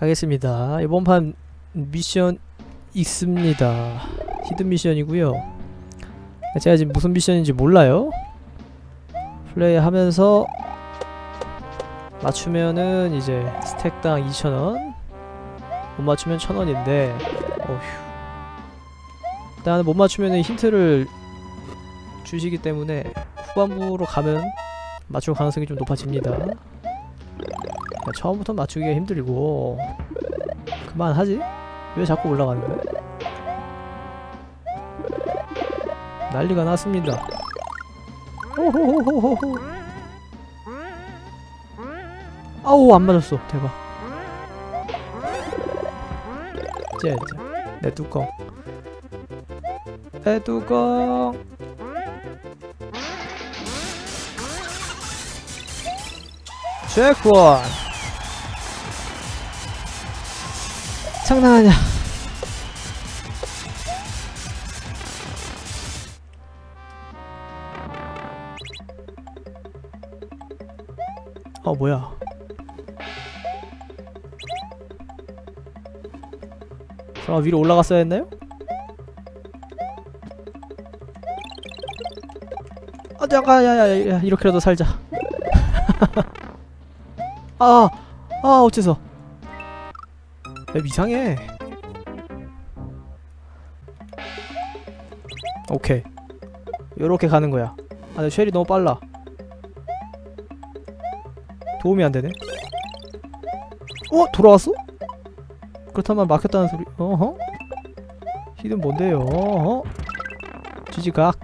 가겠습니다. 이번 판 미션 있습니다. 히든 미션이고요. 제가 지금 무슨 미션인지 몰라요. 플레이하면서 맞추면은 이제 스택당 2,000원. 못 맞추면 1,000원인데 어휴. 일단 못 맞추면은 힌트를 주시기 때문에 후반부로 가면 맞출 가능성이 좀 높아집니다. 처음부터 맞추기가 힘들고. 그만하지? 왜 자꾸 올라가는 거야? 난리가 났습니다. 호호호호호호 아우 안 맞았어. 대박. 쟤 쟤. 내 뚜껑. 내 뚜껑. 잭권 장난하냐? 어 뭐야 그럼 위로 올라갔어야 했나요? 아 잠깐 야야야 이렇게라도 살자 아, 아 어째서 맵 이상해 오케이 요렇게 가는 거야 아 근데 쉘이 너무 빨라 도움이 안 되네 어? 돌아왔어? 그렇다면 막혔다는 소리 어허? 히든 뭔데요? 어허? 지지각.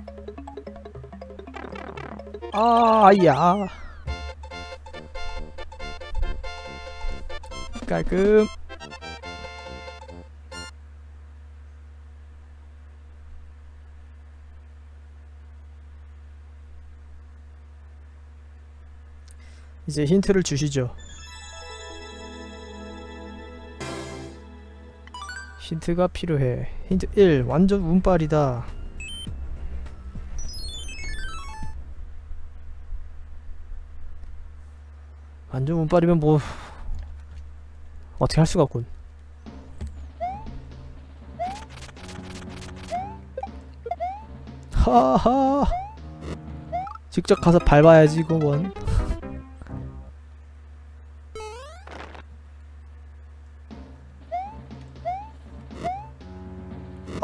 아 아야. 깔끔. 이제 힌트를 주시죠 힌트가 필요해. 힌트 1 완전 운빨이다. 완전 운빨이면 뭐 어떻게 할 수가 없군. 하하. 직접 가서 밟아야지 이거건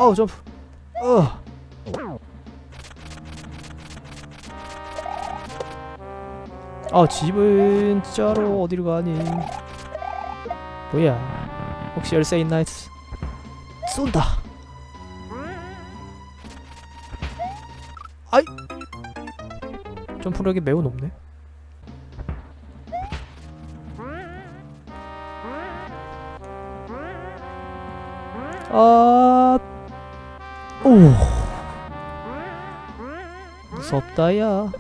어우 점프 어 아, 집은 진짜로 어디로 가니? 뭐야? 혹시 열쇠 있나. 쏜다. 아이. 점프력이 매우 높네. 아. 오. 무섭다 야.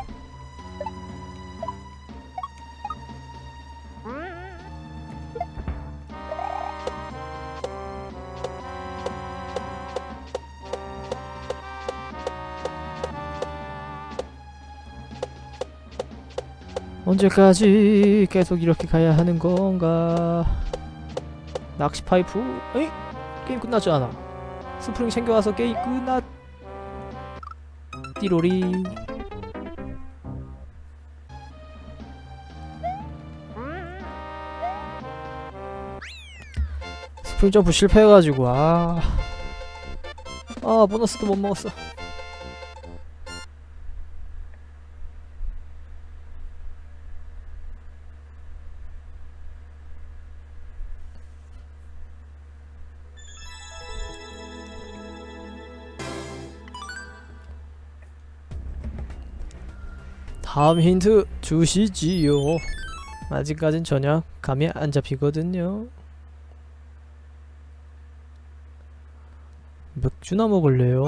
언제까지 계속 이렇게 가야 하는 건가? 낚시 파이프? 에이? 게임 끝났지 않아. 스프링 챙겨와서 게임 끝났. 띠로리. 스프링 점프 실패해가지고 아. 아 보너스도 못 먹었어. 다음 힌트 주시지요. 아직까진 전혀 감이 안 잡히거든요. 맥주나 먹을래요.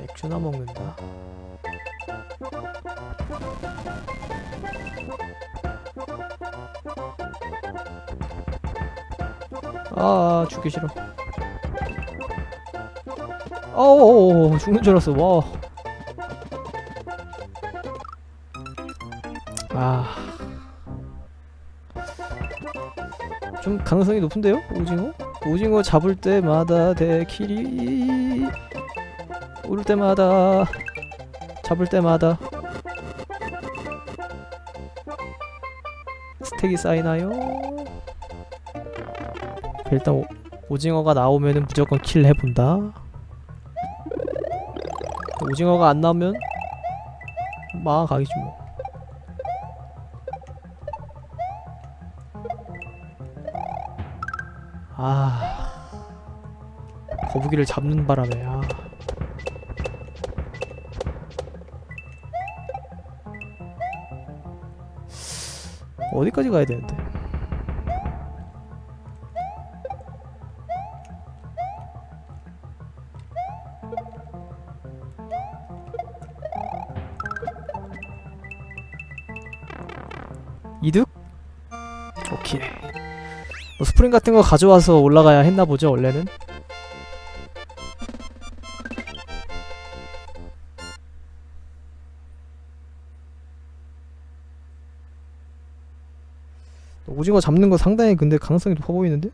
맥주나 먹는다. 아 죽기 싫어 아오 죽는 줄 알았어 와 가능성이 높은데요? 오징어? 오징어 잡을 때마다 대킬이 올 때마다 잡을 때마다 스택이 쌓이나요? 일단 오, 오징어가 나오면은 무조건 킬 해본다. 오징어가 안 나오면 망가기지 뭐. 아 거북이를 잡는 바람에 아. 어디까지 가야 되는데? 스프링 같은 거 가져와서 올라가야 했나 보죠 원래는. 오징어 잡는 거 상당히 근데 가능성이 높아 보이는데?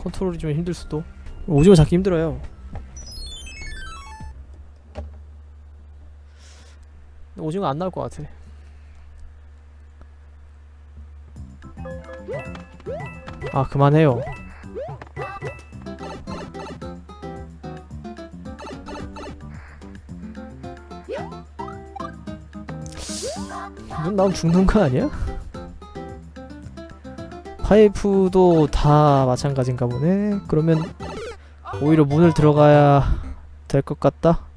컨트롤이 좀 힘들 수도. 오징어 잡기 힘들어요. 오징어 안 나올 것 같아. 아 그만해요. 눈 나오면 죽는 거 아니야? 파이프도 다 마찬가지인가 보네. 그러면 오히려 문을 들어가야 될 것 같다.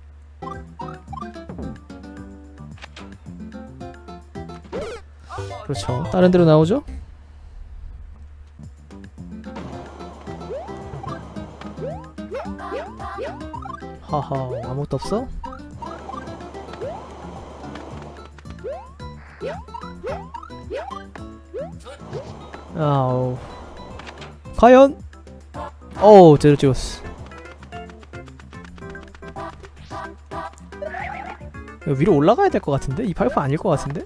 그렇죠. 다른 데로 나오죠? 하하 아무것도 없어? 아우 과연 어우 제대로 찍었어 위로 올라가야 될 것 같은데? 이 파이프 아닐 것 같은데?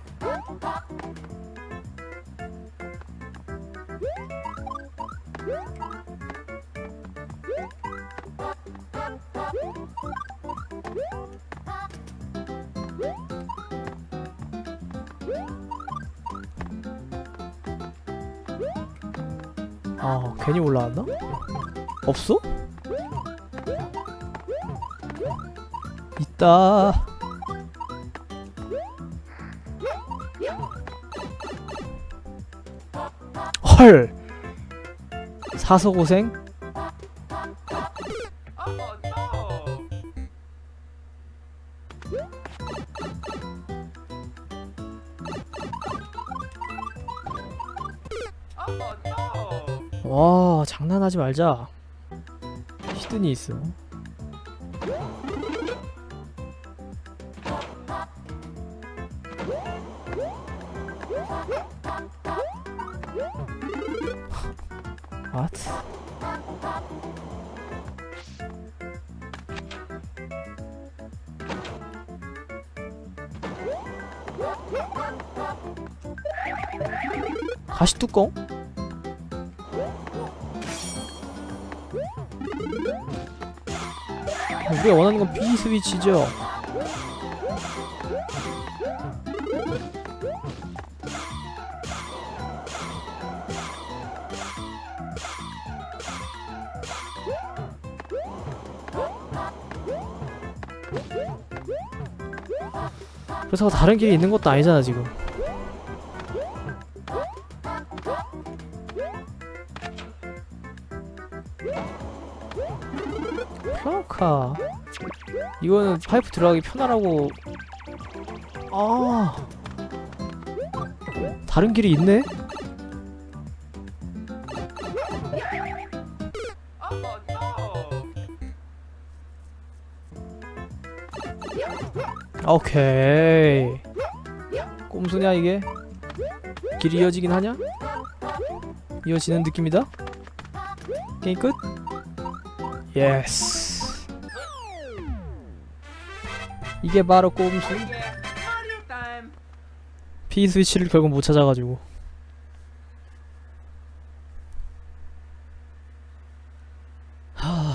올라왔나? 없어? 있다 헐 사서고생? 하지 말자 히든이 있어 What? 가시 뚜껑? 우리가 원하는 건 B 스위치죠. 그래서 다른 길이 있는 것도 아니잖아 지금. 플라카 이거는 파이프 들어가기 편하라고. 아. 다른 길이 있네? 오케이. 꼼수냐 이게? 길이 이어지긴 하냐? 이어지는 느낌이다? 게임 끝? 예스 이게 바로 꼼수. P 스위치를 결국 못 찾아가지고. 하...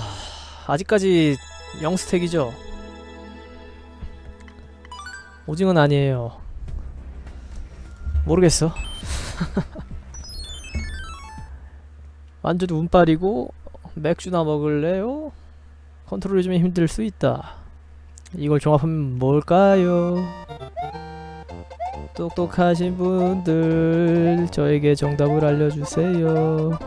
아직까지 0스택이죠? 오징어는 아니에요. 모르겠어. 완전 운빨이고 맥주나 먹을래요? 컨트롤이 좀 힘들 수 있다 이걸 종합하면 뭘까요? 똑똑하신 분들 저에게 정답을 알려주세요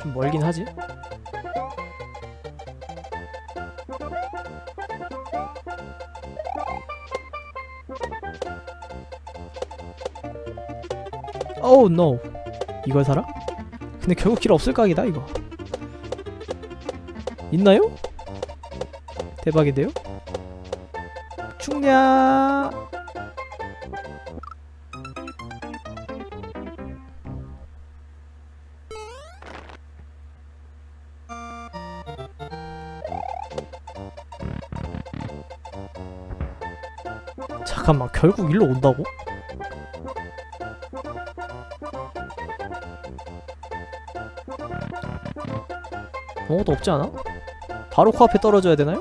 좀 멀긴 하지 오우 노 이걸 사라? 근데 결국 길 없을 각이다 이거 있나요? 대박인데요? 충냐 잠깐만 결국 일로 온다고? 아무것도 없지 않아? 바로 코앞에 떨어져야 되나요?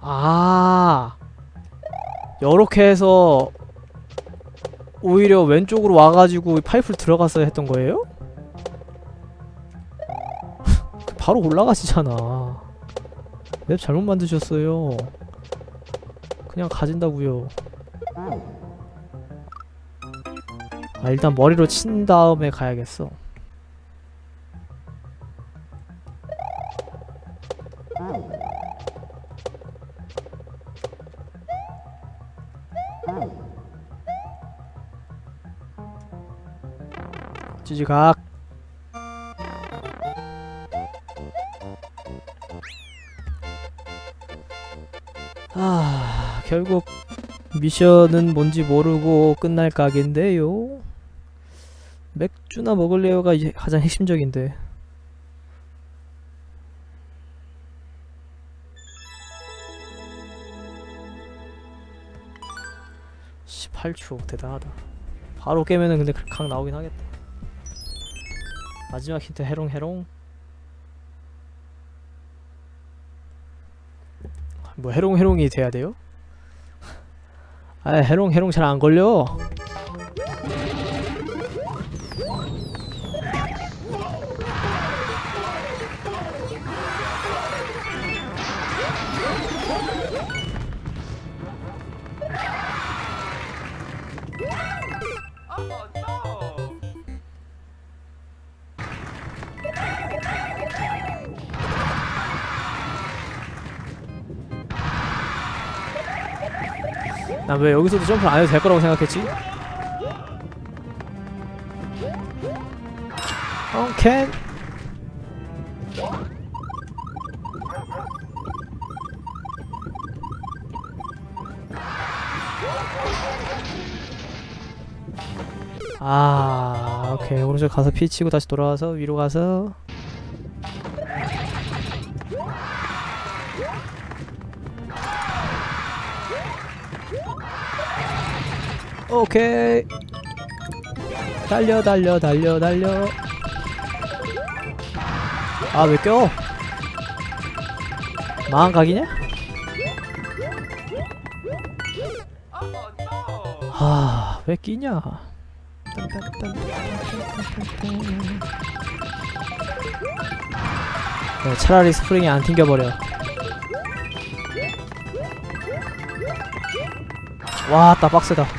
아 요렇게 해서 오히려 왼쪽으로 와가지고 파이프를 들어갔어야 했던 거예요? 바로 올라가시잖아 맵 잘못 만드셨어요 그냥 가진다고요 아 일단 머리로 친 다음에 가야겠어. 찌지각. 아 결국 미션은 뭔지 모르고 끝날 각인데요 맥주나 먹을래요가 가장 핵심적인데. (18초) 대단하다. 바로 깨면은 근데 각 나오긴 하겠다. 마지막 힌트 해롱해롱. 뭐 해롱해롱이 돼야 돼요? 아 해롱해롱 잘 안 걸려 나 왜 여기서도 점프를 안 해도 될 거라고 생각했지? 오케이 아 오케이 오른쪽 가서 피 치고 다시 돌아와서 위로 가서 오케이 달려 달려 달려 달려 아 왜 껴? 망한 각이냐? 아, 왜 끼냐? 네, 차라리 스프링이 안 튕겨버려. 와, 따 빡세다.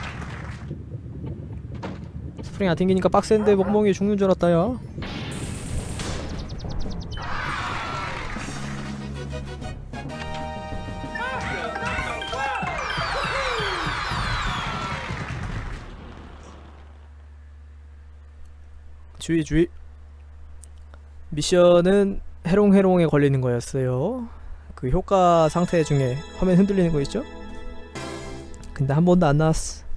스프링 안 튕기니까 빡센데 멍멍이 죽는 줄 알았다, 야. 주의 주의 미션은 해롱해롱에 걸리는 거였어요 그 효과 상태 중에 화면 흔들리는 거 있죠? 근데 한 번도 안 나왔어